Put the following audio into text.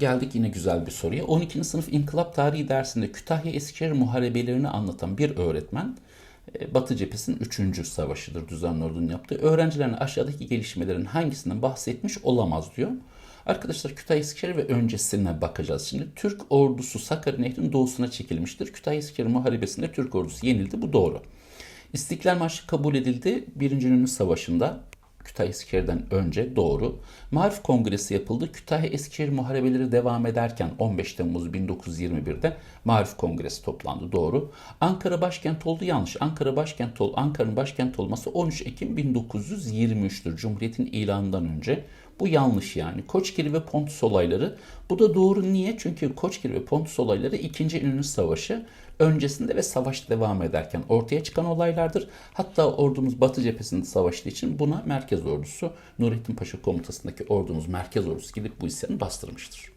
Geldik yine güzel bir soruya. 12. sınıf İnkılap Tarihi dersinde Kütahya Eskişehir muharebelerini anlatan bir öğretmen e, Batı cephesinin 3. savaşıdır düzenli ordunun yaptığı. Öğrencilerine aşağıdaki gelişmelerin hangisinden bahsetmiş olamaz diyor. Arkadaşlar Kütahya Eskişehir ve öncesine bakacağız. Şimdi Türk ordusu Sakarya Nehri'nin doğusuna çekilmiştir. Kütahya Eskişehir muharebesinde Türk ordusu yenildi. Bu doğru. İstiklal Marşı kabul edildi. Birinci Ünlü Savaşı'nda Kütahya Eskişehir'den önce doğru. Marif Kongresi yapıldı. Kütahya Eskişehir muharebeleri devam ederken 15 Temmuz 1921'de Marif Kongresi toplandı. Doğru. Ankara başkent oldu yanlış. Ankara başkent ol, Ankara'nın başkent olması 13 Ekim 1923'tür. Cumhuriyet'in ilanından önce. Bu yanlış yani. Koçgiri ve Pontus olayları. Bu da doğru. Niye? Çünkü Koçgiri ve Pontus olayları 2. İnönü Savaşı öncesinde ve savaş devam ederken ortaya çıkan olaylardır. Hatta ordumuz Batı cephesinde savaştığı için buna merkez ordusu Nurettin Paşa komutasındaki ordumuz merkez ordusu gidip bu isyanı bastırmıştır.